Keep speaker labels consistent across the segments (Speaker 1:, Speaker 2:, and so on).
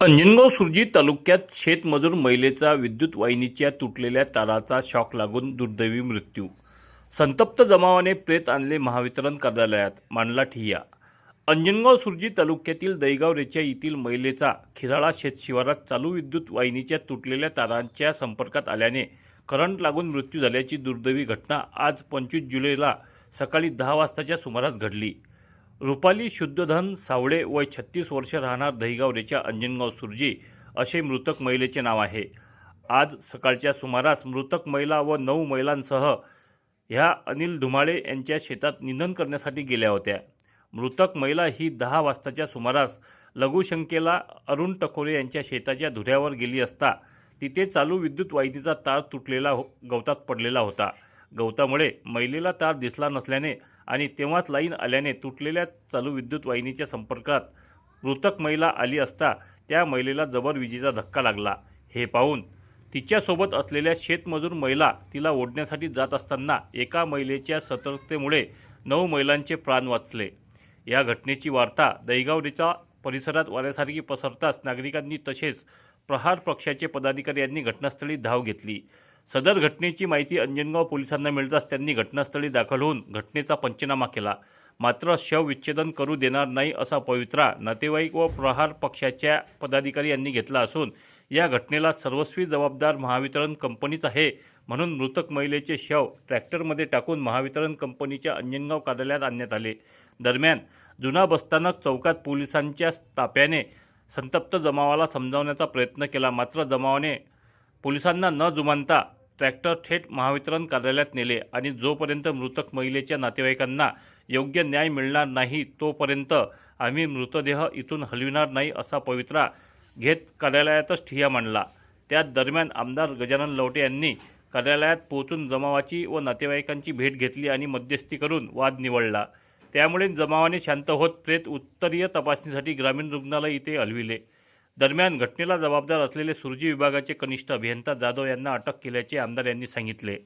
Speaker 1: अंजनगाव सुरजी तालुक्यात शेतमजूर महिलेचा विद्युत वाहिनीच्या तुटलेल्या ताराचा शॉक लागून दुर्दैवी मृत्यू. संतप्त जमावाने प्रेत आणले महावितरण कार्यालयात मांडला ठिय्या. अंजनगाव सुरजी तालुक्यातील दैगाव रेच्या येथील महिलेचा खिराळा शेतशिवारात चालू विद्युत वाहिनीच्या तुटलेल्या तारांच्या संपर्कात आल्याने करंट लागून मृत्यू झाल्याची दुर्दैवी घटना आज पंचवीस जुलैला सकाळी दहा वाजताच्या सुमारास घडली. रुपाली शुद्धधन सावळे वय छत्तीस वर्ष राहणार दहिगावरेच्या अंजनगाव सुरजी असे मृतक महिलेचे नाव आहे. आज सकाळच्या सुमारास मृतक महिला व नऊ महिलांसह ह्या अनिल धुमाळे यांच्या शेतात निंदन करण्यासाठी गेल्या होत्या. मृतक महिला ही दहा वाजताच्या सुमारास लघुशंकेला अरुण टकोरे यांच्या शेताच्या धुऱ्यावर गेली असता तिथे चालू विद्युत वाहिनीचा तार तुटलेला हो गवतात पडलेला होता. गवतामुळे महिलेला तार दिसला नसल्याने आणि तेव्हाच लाईन आल्याने तुटलेल्या चालू विद्युत वाहिनीच्या संपर्कात मृतक महिला आली असता त्या महिलेला जबर विजेचा धक्का लागला. हे पाहून तिच्यासोबत असलेल्या शेतमजूर महिला तिला ओढण्यासाठी जात असताना एका महिलेच्या सतर्कतेमुळे नऊ महिलांचे प्राण वाचले. या घटनेची वार्ता दैगावरीचा परिसरात वाऱ्यासारखी पसरताच नागरिकांनी तसेच प्रहार पक्षाचे पदाधिकारी यांनी घटनास्थळी धाव घेतली. सदर घटनेची माहिती अंजनगाव पोलिसांना मिळताच त्यांनी घटनास्थळी दाखल होऊन घटनेचा पंचनामा केला. मात्र शवविच्छेदन करू देणार नाही असा पवित्रा नातेवाईक व प्रहार पक्षाच्या पदाधिकारी यांनी घेतला असून या घटनेला सर्वस्वी जबाबदार महावितरण कंपनीच आहे म्हणून मृतक महिलेचे शव ट्रॅक्टरमध्ये टाकून महावितरण कंपनीच्या अंजनगाव कार्यालयात आणण्यात आले. दरम्यान जुना बसस्थानक चौकात पोलिसांच्या ताप्याने संतप्त जमावाला समजावण्याचा प्रयत्न केला. मात्र जमावाने पोलिसांना न जुमानता ट्रॅक्टर थेट महावितरण कार्यालयात नेले आणि जोपर्यंत मृतक महिलेच्या नातेवाईकांना योग्य न्याय मिळणार नाही तोपर्यंत आम्ही मृतदेह इथून हलविणार नाही असा पवित्रा घेत कार्यालयातच ठिय्या मांडला. त्याच दरम्यान आमदार गजानन लवटे यांनी कार्यालयात पोहोचून जमावाची व नातेवाईकांची भेट घेतली आणि मध्यस्थी करून वाद निवडला. त्यामुळे जमावाने शांत होत प्रेत उत्तरीय तपासणीसाठी ग्रामीण रुग्णालय इथे हलविले. दरम्यान घटनेला जबाबदार असलेले सुरजी विभागाचे कनिष्ठ अभियंता जाधव यांना अटक केल्याचे आमदार यांनी सांगितले.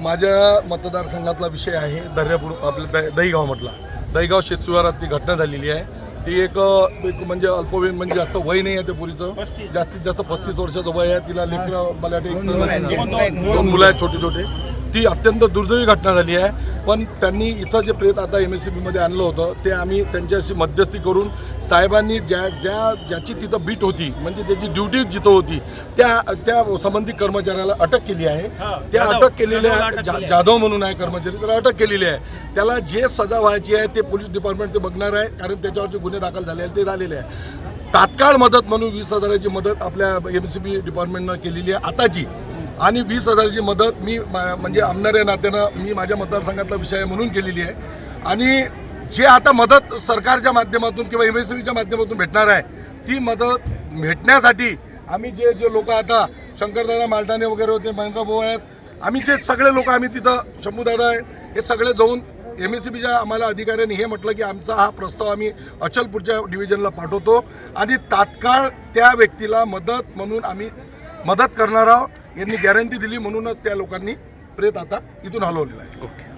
Speaker 2: माझ्या मतदारसंघातला विषय आहे दर्यापूर आपलं द दहीगाव म्हटला दहीगाव शेतसुवारात ती घटना झालेली आहे. ती एक म्हणजे अल्पवयीन म्हणजे जास्त वय नाही आहे ते पुरीचं. जास्तीत जास्त पस्तीस वर्षाचं वय आहे. तिला लेकरं मला दोन मुलं आहेत छोटे छोटे. ती अत्यंत दुर्दैवी घटना झाली आहे. पण त्यांनी इथं जे प्रेत आता एम एस सी बीमध्ये आणलं होतं ते आम्ही त्यांच्याशी मध्यस्थी करून साहेबांनी ज्या ज्या ज्याची तिथं बीट होती म्हणजे त्याची ड्युटी जिथं होती त्या त्या संबंधित कर्मचाऱ्याला अटक केली आहे. त्या अटक केलेल्या जा- जाधव म्हणून आहे कर्मचारी त्याला अटक केलेली आहे. त्याला जे सजा व्हायची आहे ते पोलीस डिपार्टमेंट ते बघणार आहे कारण त्याच्यावरचे गुन्हे दाखल झाले आहेत ते झालेले आहे तात्काळ मदत म्हणून वीस हजाराची मदत आपल्या एम सी बी डिपार्टमेंटनं केलेली आहे. आताची आणि वीस हजाराची मदत मी मा- म्हणजे आमदार या नात्यानं मी माझ्या मतदारसंघातला विषय आहे म्हणून केलेली आहे. आणि जे आता मदत सरकारच्या माध्यमातून किंवा एम एस सीच्या बीच्या माध्यमातून भेटणार आहे ती मदत भेटण्यासाठी आम्ही जे जे लोक आता शंकरदादा मालटाणे वगैरे होते महेंद्र भाऊ आहेत आम्ही जे सगळे लोक आम्ही तिथं शंभूदादा आहे हे सगळे जाऊन एम एस सी बीच्या आम्हाला अधिकाऱ्यांनी हे म्हटलं की आमचा हा प्रस्ताव आम्ही अचलपूरच्या डिव्हिजनला पाठवतो. आणि तात्काळ त्या व्यक्तीला मदत म्हणून आम्ही मदत करणार आहोत. यांनी गॅरंटी दिली म्हणूनच त्या लोकांनी प्रेत आता इथून हलवलेला आहे.
Speaker 1: ओके.